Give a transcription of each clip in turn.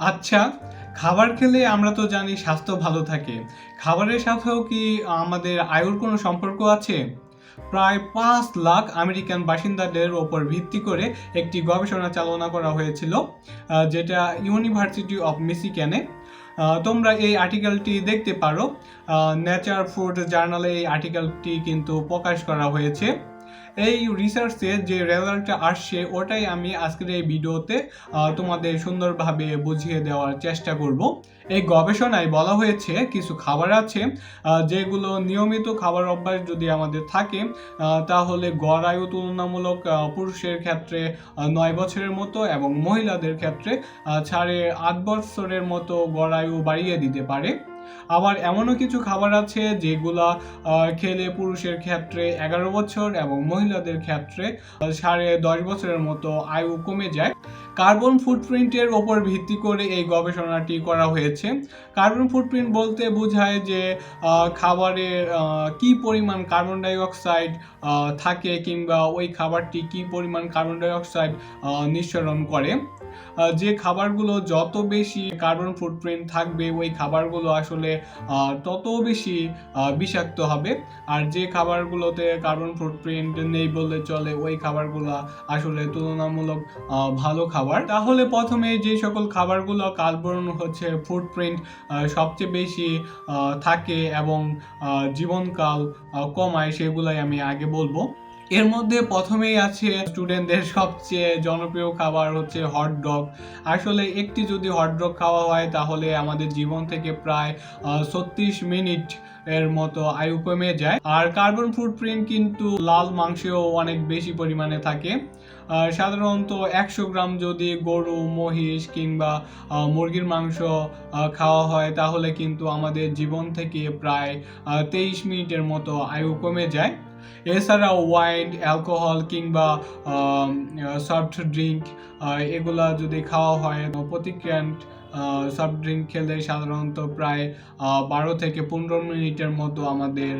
আচ্ছা খাবার খেলে আমরা তো জানি স্বাস্থ্য ভালো থাকে। খাবারের সাথেও কি আমাদের আয়ুর কোনো সম্পর্ক আছে? প্রায় পাঁচ লাখ আমেরিকান বাসিন্দাদের ওপর ভিত্তি করে একটি গবেষণা চালনা করা হয়েছিল যেটা ইউনিভার্সিটি অফ মিসিক্যানে তোমরা এই আর্টিকেলটি দেখতে পারো। নেচার ফুড জার্নালে এই আর্টিকেলটি কিন্তু প্রকাশ করা হয়েছে। এই রিসার্চে যে রেজাল্টটা আসছে, ওটাই আমি আজকের এই ভিডিওতে তোমাদের সুন্দরভাবে বুঝিয়ে দেওয়ার চেষ্টা করব। এই গবেষণায় বলা হয়েছে, কিছু খাবার আছে যেগুলো নিয়মিত খাবার অভ্যাস যদি আমাদের থাকে তাহলে গড় আয়ু তুলনামূলক পুরুষের ক্ষেত্রে নয় বছরের মতো এবং মহিলাদের ক্ষেত্রে সাড়ে আট বছরের মতো গড় আয়ু বাড়িয়ে দিতে পারে। আবার এমনও কিছু খাবার আছে যেগুলা খেলে পুরুষের ক্ষেত্রে এগারো বছর এবং মহিলাদের ক্ষেত্রে সাড়ে দশ বছরের মতো আয়ু কমে যায়। কার্বন ফুটপ্রিন্টের ওপর ভিত্তি করে এই গবেষণাটি করা হয়েছে। কার্বন ফুটপ্রিন্ট বলতে বোঝায় যে খাবারে কি পরিমাণ কার্বন ডাই অক্সাইড থাকে কিংবা ওই খাবারটি কি পরিমাণ কার্বন ডাই অক্সাইড নিঃসরণ করে। যে খাবারগুলো যত বেশি কার্বন ফুটপ্রিন্ট থাকবে, ওই খাবারগুলো আসলে তত বেশি বিষাক্ত হবে। আর যে খাবারগুলোতে কার্বন ফুটপ্রিন্ট নেই বললে চলে, ওই খাবারগুলো আসলে তুলনামূলক ভালো খাবার তাহলে প্রথমে যে সকল খাবারগুলো কার্বন হচ্ছে ফুটপ্রিন্ট সবচেয়ে বেশি থাকে এবং জীবনকাল কমায়, সেগুলাই আমি আগে বলব। এর মধ্যে প্রথমেই আছে স্টুডেন্টদের সবচেয়ে জনপ্রিয় খাবার হচ্ছে হট ডগ আসলে একটি যদি হট ডগ খাওয়া হয়, তাহলে আমাদের জীবন থেকে প্রায় ছত্রিশ মিনিট এর মতো আয়ু কমে যায়। আর কার্বন ফুটপ্রিন্ট কিন্তু লাল মাংসেও অনেক বেশি পরিমাণে থাকে। সাধারণত একশো গ্রাম যদি গরু, মহিষ কিংবা মুরগির মাংস খাওয়া হয়, তাহলে কিন্তু আমাদের জীবন থেকে প্রায় তেইশ মিনিটের মতো আয়ু কমে যায়। এছাড়াও ওয়াইন অ্যালকোহল কিংবা সফট ড্রিঙ্ক এগুলা যদি খাওয়া হয় প্রতিক্রিয়ান্ট সফট ড্রিঙ্ক খেলে সাধারণত প্রায় বারো থেকে পনেরো মিনিটের মতো আমাদের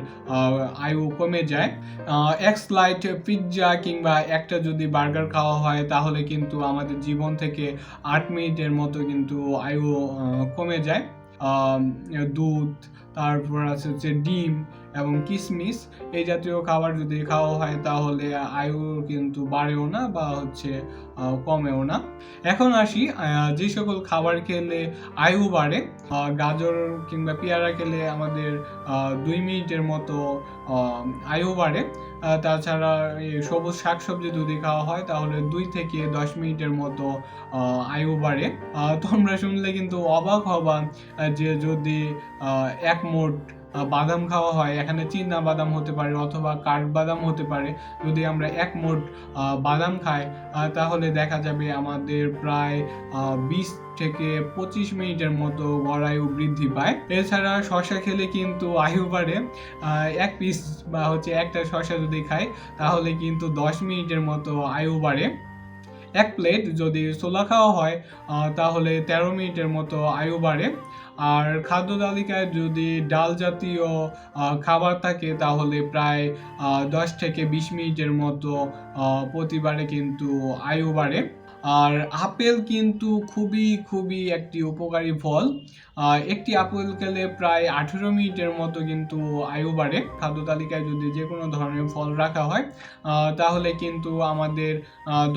আয়ু কমে যায়। এক স্লাইড পিৎজা কিংবা একটা যদি বার্গার খাওয়া হয়, তাহলে কিন্তু আমাদের জীবন থেকে আট মিনিটের মতো কিন্তু আয়ু কমে যায়। দুধ, তারপর আছে হচ্ছে ডিম এবং কিশমিশ এই জাতীয় খাবার যদি খাওয়া হয় তাহলে আয়ু কিন্তু বাড়েও না বা হচ্ছে কমেও না। এখন আসি যে সকল খাবার খেলে আয়ু বাড়ে গাজর কিংবা পেয়ারা খেলে আমাদের দুই মিনিটের মতো আয়ু বাড়ে। তাছাড়া সবুজ শাকসবজি যদি খাওয়া হয় তাহলে দুই থেকে দশ মিনিটের মতো আয়ু বাড়ে। তোমরা শুনলে কিন্তু অবাক হবা যে যদি এক মোট বাদাম খাওয়া হয়। এখানে চীনা বাদাম হতে পারে অথবা কাঠবাদাম হতে পারে। যদি আমরা এক মোট বাদাম খাই তাহলে দেখা যাবে আমাদের প্রায় বিশ থেকে পঁচিশ মিনিটের মতো গড়ায়ু বৃদ্ধি পায়। এছাড়া শশা খেলে কিন্তু আয়ু বাড়ে। এক পিস বা হচ্ছে একটা শশা যদি খাই, তাহলে কিন্তু দশ মিনিটের মতো আয়ু বাড়ে। এক প্লেট যদি ছোলা খাওয়া হয় তাহলে তেরো মিনিটের মতো আয়ু বাড়ে। আর খাদ্য তালিকায় যদি ডাল জাতীয় খাবার থাকে, তাহলে প্রায় দশ থেকে বিশ মিনিটের মতো প্রতিবারে কিন্তু আয়ু বাড়ে। আর আপেল কিন্তু খুবই খুবই একটি উপকারী ফল। একটি আপেল খেলে প্রায় আঠেরো মিনিটের মতো কিন্তু আয়ু বাড়ে। খাদ্য তালিকায় যদি যে কোনো ধরনের ফল রাখা হয় তাহলে কিন্তু আমাদের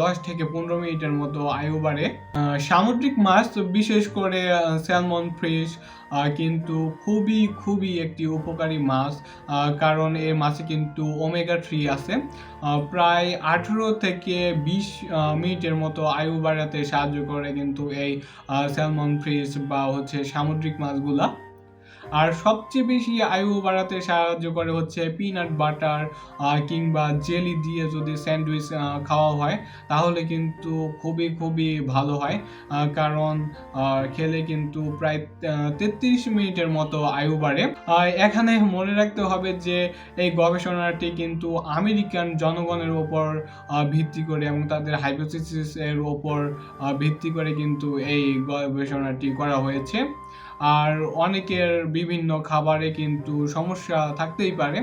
দশ থেকে পনেরো মিনিটের মতো আয়ু বাড়ে। সামুদ্রিক মাছ, বিশেষ করে স্যালমন ফিশ কিন্তু খুবই খুবই একটি উপকারী মাছ কারণ এ মাছে কিন্তু ওমেগা থ্রি আছে। প্রায় আঠেরো থেকে বিশ মিনিটের মতো আয়ু বাড়াতে সাহায্য করে কিন্তু এই স্যালমন ফিশ বা হচ্ছে সামুদ্রিক মাছগুলা আর সবচেয়ে বেশি আয়ু বাড়াতে সাহায্য করে হচ্ছে পিনাট বাটার কিংবা জেলি দিয়ে যদি স্যান্ডউইচ খাওয়া হয়, তাহলে কিন্তু খুবই খুবই ভালো হয়। কারণ খেলে কিন্তু প্রায় তেত্রিশ মিনিটের মতো আয়ু বাড়ে। এখানে মনে রাখতে হবে যে, এই গবেষণাটি কিন্তু আমেরিকান জনগণের ওপর ভিত্তি করে এবং তাদের হাইপোথিসিস এর ওপর ভিত্তি করে কিন্তু এই গবেষণাটি করা হয়েছে। আর অনেকের বিভিন্ন খাবারে কিন্তু সমস্যা থাকতেই পারে।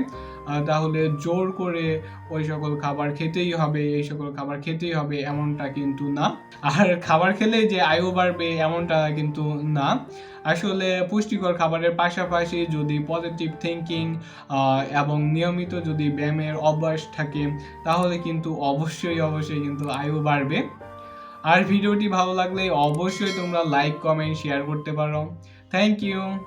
তাহলে জোর করে ওই সকল খাবার খেতেই হবে, এই সকল খাবার খেতেই হবে এমনটা কিন্তু না। আর খাবার খেলেই যে আয়ু বাড়বে এমনটা কিন্তু না। আসলে পুষ্টিকর খাবারের পাশাপাশি যদি পজিটিভ থিঙ্কিং এবং নিয়মিত যদি ব্যায়ামের অভ্যাস থাকে, তাহলে কিন্তু অবশ্যই অবশ্যই কিন্তু আয়ু বাড়বে। আর ভিডিওটি ভালো লাগলে অবশ্যই তোমরা লাইক কমেন্ট শেয়ার করতে পারো। Thank you.